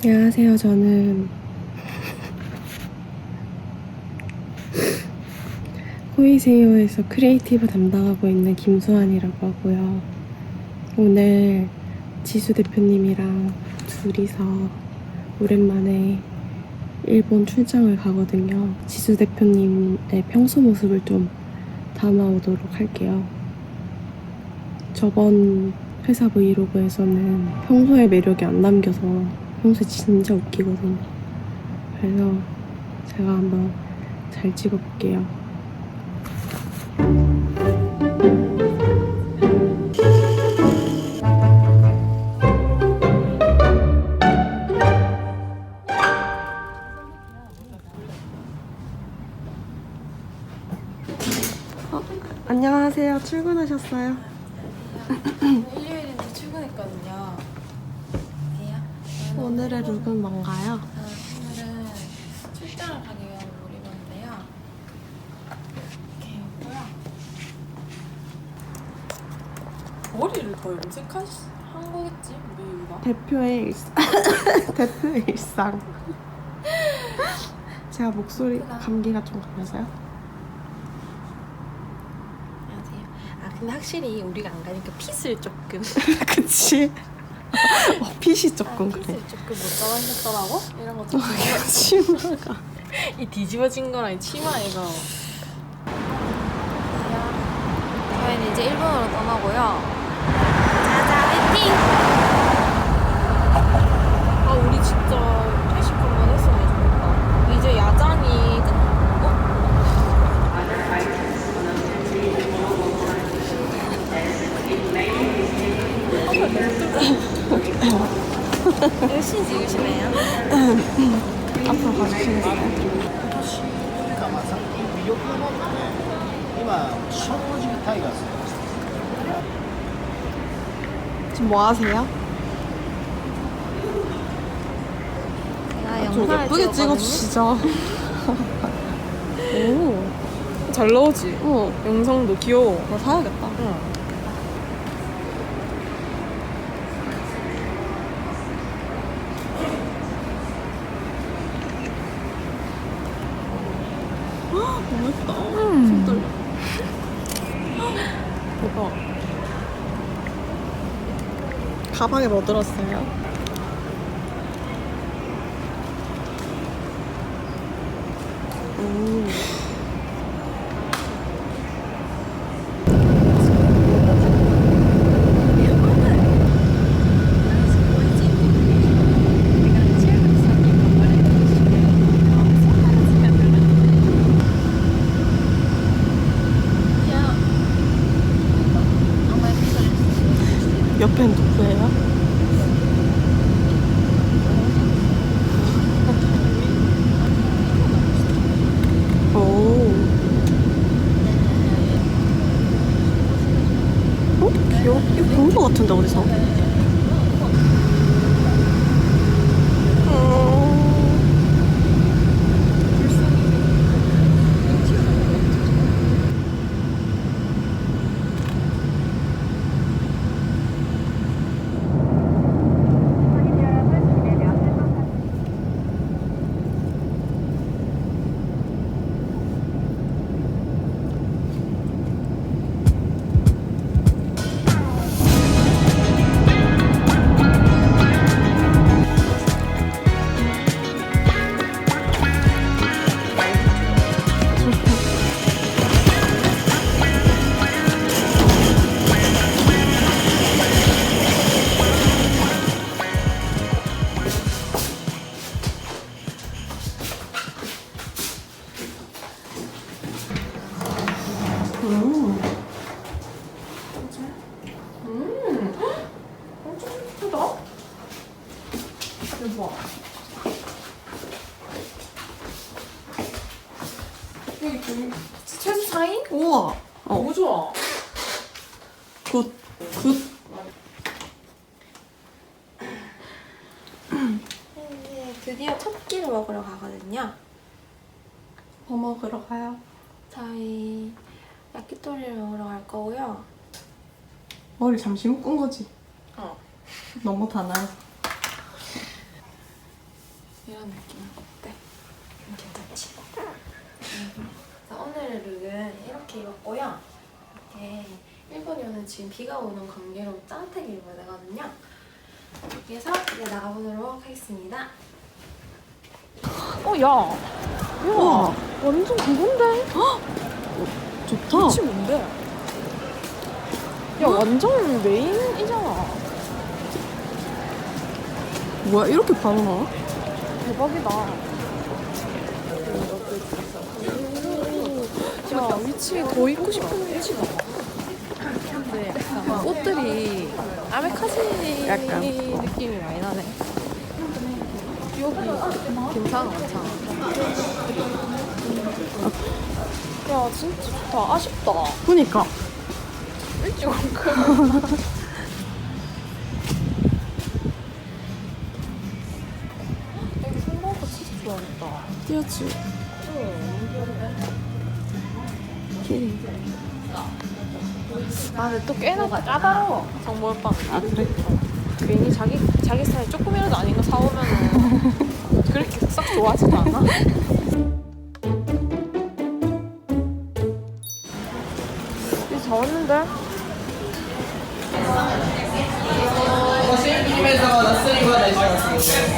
안녕하세요. 저는 호이세요에서 크리에이티브 담당하고 있는 김수환이라고 하고요. 오늘 지수 대표님이랑 둘이서 오랜만에 일본 출장을 가거든요. 지수 대표님의 평소 모습을 좀 담아오도록 할게요. 저번 회사 브이로그에서는 평소의 매력이 안 남겨서 평소에 진짜 웃기거든요. 그래서 제가 한번 잘 찍어볼게요. 어, 안녕하세요. 출근하셨어요? 일요일인데 출근했거든요. 오늘의 룩은 뭔가요? 아, 오늘은 출장을 가기 위한 옷을 입었는데요. 이렇게 입고요. 머리를 더 염색한 거겠지? 우리 이유가? 대표의 일상. 대표의 일상. 제가 목소리 감기가 좀? 안녕하세요. 아 근데 확실히 우리가 안 가니까 핏을 조금 그치. 어, 핏이 조금 아, 그래. 핏을 조금 못 잡아주셨더라고? 이런 거좀 치마가. 이 뒤집어진 거랑 이 치마 이거. 저희는 이제 일본으로 떠나고요. 자자 화이팅! 아 우리 진짜 회식 한번 했으면 좋겠다. 이제 야장이 끝. 어? 열심히 찍으시네요. 앞으로 가주시겠어요? まあさっき魅力のものね今正直タイガース 지금 뭐 하세요? 제가 좀 영상을 예쁘게 찍었거든요. 찍어주시죠. 오, 잘 나오지? 어, 영상도 귀여워. 나 사야겠다. 응. 가방에 뭐 들었어요? 오. 옆엔 누구예요? 오. 어? 귀 여워. 이거 본거 같은데, 어디서? 가거든요. 뭐 먹으러 가요? 저희 야키토리를 먹으러 갈 거고요. 머리 잠시 묶은 거지? 어. 너무 단아요. 이런 느낌 어때? 괜찮지? 그래서 오늘 룩은 이렇게 입었고요. 이렇게 일본이 오늘 지금 비가 오는 관계로 따뜻하게 입어야 되거든요. 해서 이제 나가보도록 하겠습니다. 어, 야! 야! 완전 그건데? 좋다. 그치 뭔데? 야 완전 메인이잖아. 뭐야 이렇게 바로 나와? 대박이다. 야 위치 더 입고 싶은 위치가. 근데 약간 꽃들이 아메카지 약간. 느낌이 많이 나네. 여기 괜찮아 괜찮아. 야 진짜 좋다. 아쉽다. 그니까. 일찍 온 거. 여기 생각보다 진짜 좋아했다. 뛰었지. 아, 근데 또 꽤나 까다로워. 정보빵. 아 그래? 괜히 자기 자기 스타일 조금이라도 아닌 거 사오면은 그렇게 썩 좋아하지도 않아. 이제 잘 왔는데? 하나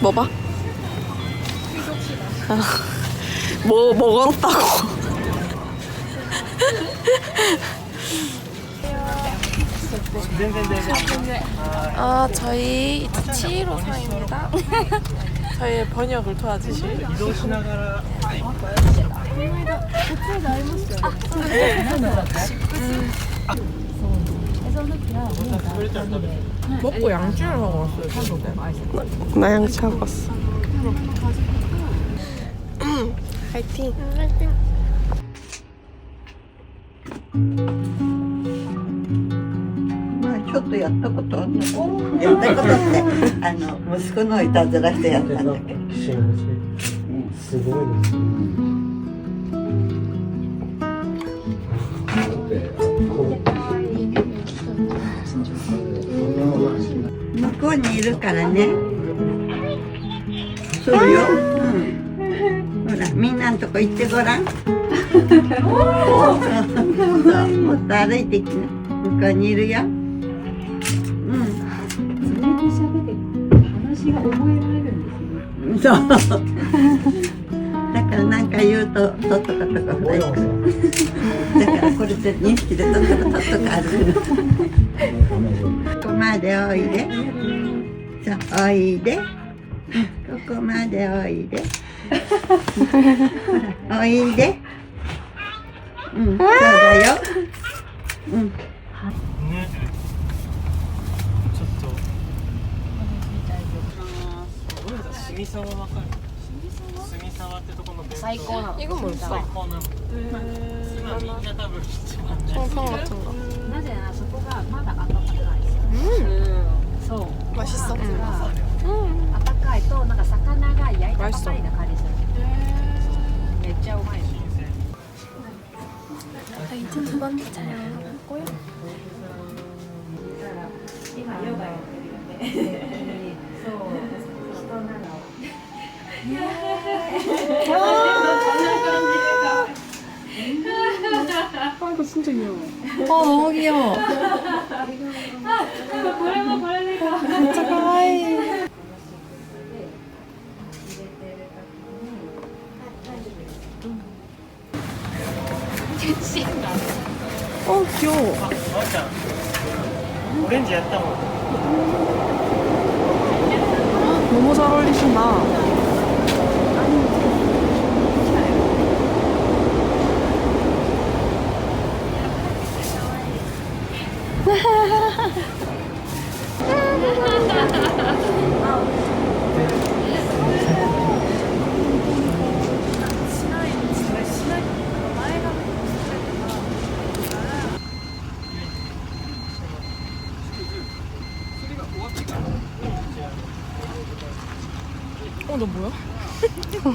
뭐 봐? 뭐 먹었다고? 아 저희 치히로상입니다. 저희의 번역을 도와주실. 먹고 양주를 먹었어요. 한국에. 나 양치하고 왔어. 화이팅. 화이팅. やったことあるのやったことってあの息子のいたずらしてやったんだけど。すごいですね。向こうにいるからね。そうよ、うん、ほらみん。なのとこ行ってごらん。もっと歩いてきな向こうにいるよそうだから何か言うととっとかとかほら行くだからこれで2匹でとっとかとっとか歩くここまでおいで。そうおいで。ここまでおいで。ほらおいで。うんそうだよ。うんね。ちょっと。ごめんなさい、住沢わかる。住沢ってとこの弁当。最高なの。 이건 뭘까? 最高なの。今みんな多分一番ね。 송편 같은 거. なぜならそこがまだ暖かいそう 맛있어. 暖かいとなんか魚が焼いたばかりな感じするめっちゃうまい 아, 이제 두 번째 촬영 하고요. 今ヨガやってるよねそう人なの 이거 진짜 귀여워. 어 너무 귀여워. 진짜 가와이. 어 귀여워. 오렌지 였다고. 너무 잘 어울리신다.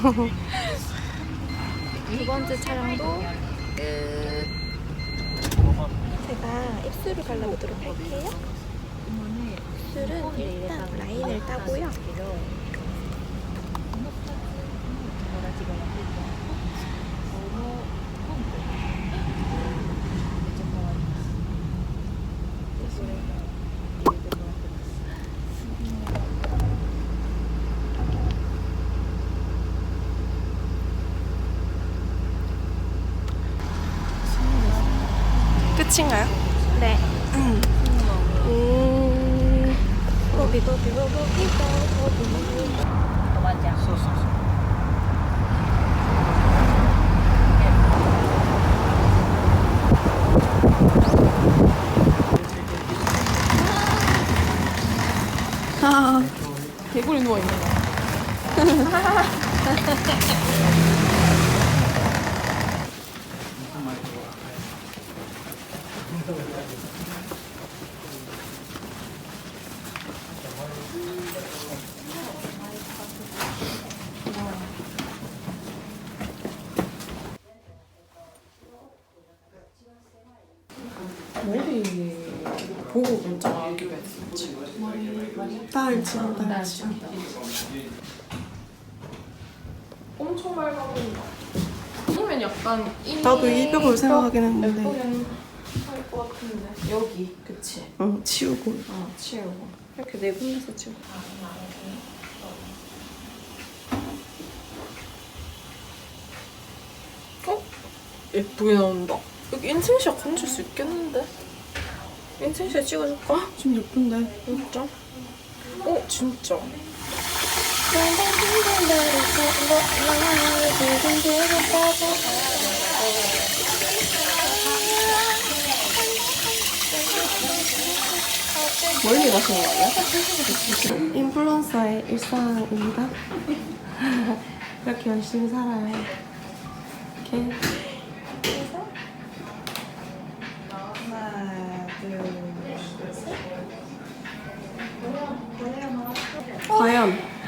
두 번째 촬영도 끝. 제가 입술을 발라보도록 할게요. 입술은 일단 라인을 따고요. 끝인가요? 네. 음. 고비 고비 고비 고비 맞아. 아, 개구리 누워있는 거. 머리 보고 문자가 하기로 했었지. 딸지, 딸지. 엄청 맑아 보인다. 아니면 약간 이미 나도 이 벽을 생각하긴 했는데. 예쁘긴 할것 같은데. 여기, 그치? 응, 치우고. 어, 치우고. 이렇게 네 군데서 치우고. 어? 예쁘게 나온다. 여기 인생샷 건질 수 있겠는데? 인생샷 찍어줄까? 좀 예쁜데. 진짜? 어, 진짜. 멀리 가시는 거 아니야? 인플루언서의 일상입니다. 이렇게 열심히 살아요. 이렇게. 하나, 둘, 셋. 과연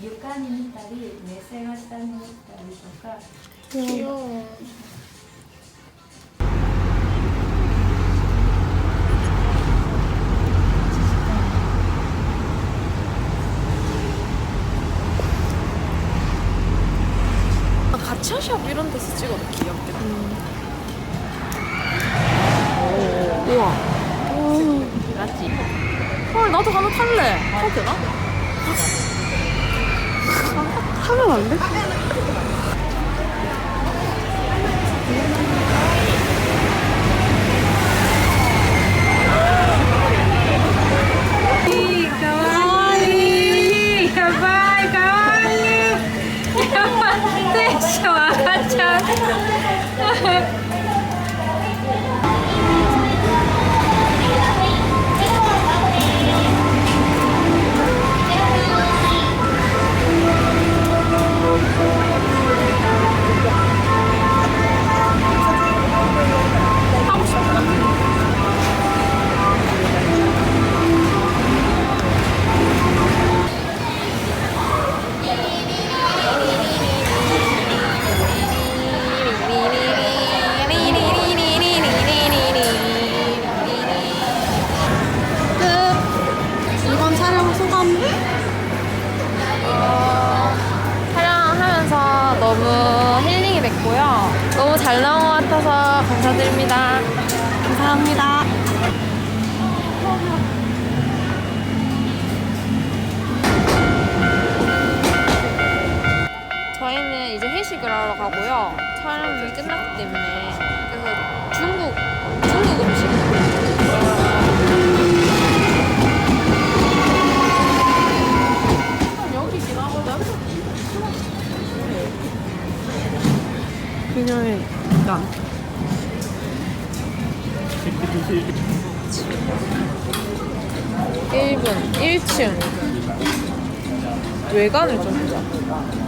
床に見たり目線を下に見たりとか 가고요. 촬영이 끝났기 때문에 그래서 중국 중국 음식. 여기긴 하거든. 그녀의 난. 일분 1층 외관을 좀 보자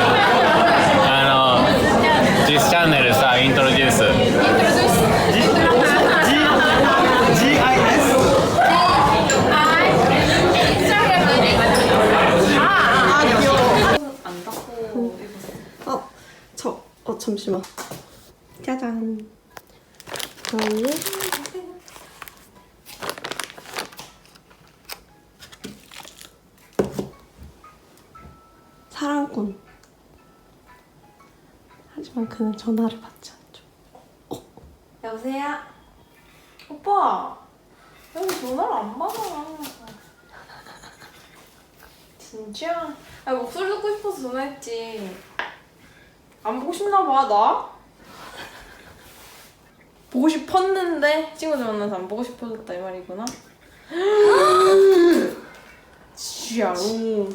전화를 받지 않죠. 여보세요? 오빠 여기 전화를 안 받아 진짜? 아 목소리 듣고 싶어서 전화했지 안 보고 싶나 봐 나? 보고 싶었는데 친구들 만나서 안 보고 싶어졌다 이 말이구나 진짜로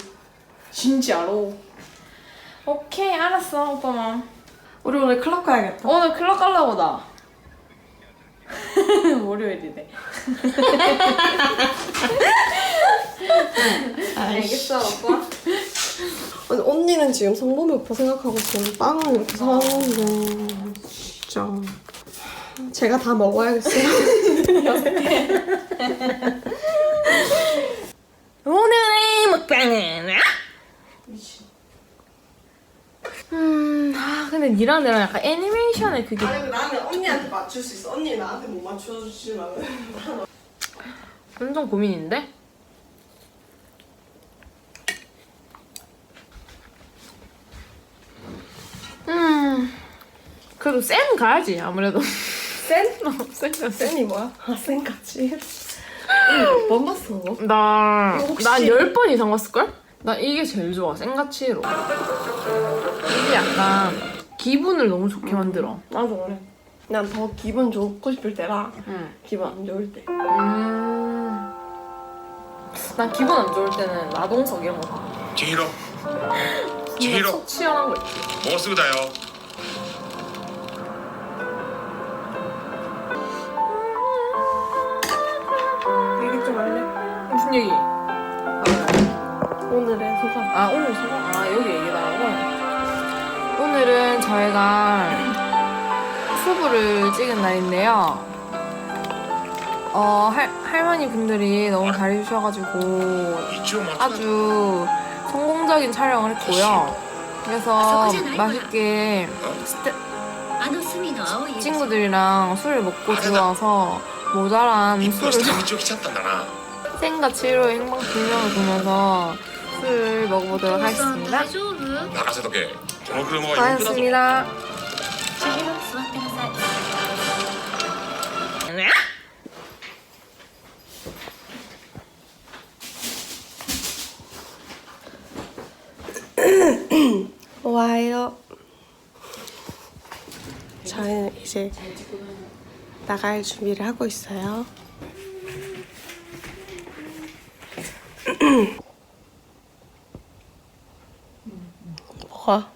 진짜로 오케이 알았어 오빠 맘 우리 오늘 클럽 가야겠다. 오늘 클럽 갈라고 나. 월요일이네. 알겠어, 오빠. 아니, 언니는 지금 성범이 오빠 생각하고 지금 빵을 이렇게 사왔는데 진짜 제가 다 먹어야겠어요. 오늘의 먹방은 음, 아 근데 니랑 나랑 약간 애니메이션의 그게 아니 나는 언니한테 맞출 수 있어. 언니 나한테 못 맞춰주지만 완전 고민인데? 음, 그래도 쌤 가야지 아무래도. 센? 어, 쌤 가. 쌤. 센이 뭐야? 아 센까지. 못 봤어. 나, 혹시- 난 10번 이상 봤을걸? 나 이게 제일 좋아, 생가치로. 이게 약간 기분을 너무 좋게 만들어. 나도 그래. 난 더 기분 좋고 싶을 때라 응. 기분 안 좋을 때. 음. 난 기분 안 좋을 때는 나동석 이런 거 봐. 千尋千 진짜 尋 속 치열한 거 있지. もうすぐだよ 얘기 좀 할래? 무슨 얘기? 오늘의 소감. 아, 오늘 소감? 아, 여기 얘기다라고? 오늘은 저희가 수부를 찍은 날인데요. 어, 할, 할머니 분들이 너무 잘해주셔가지고 아주 성공적인 촬영을 했고요. 그래서 맛있게 스태, 친구들이랑 술을 먹고 들어와서 모자란 술을 생과 치료의 행방 불명을 보면서 술을 먹어보도록 하겠습니다. 나가서 덕게 とけこの車は四駆だぞ 고맙습니다. 千尋座ってなさい 와요. 저희는 이제 나갈 준비를 하고 있어요. 뭐가?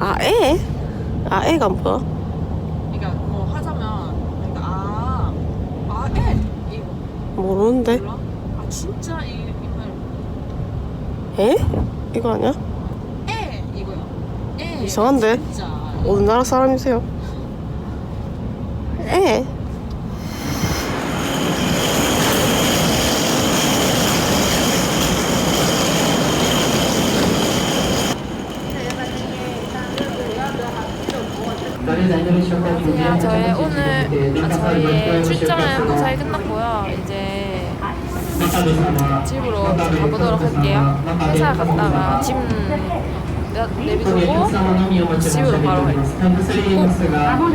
아, 에? 아, 애가 뭐야? 그러니까 뭐 하자면 그러니까 아, 아, 에 이거 모르는데. 몰라? 아 진짜 이 이말 에? 이거 아니야? 에 이거야. 에 이상한데? 진짜 어느 나라 사람이세요? 에? 안녕하세요. 저희 오늘 아, 저희의 출장은 무사히 끝났고요. 이제 집으로 가보도록 할게요. 회사 갔다가 짐 내- 내비두고 집으로 바로 갈게요. まも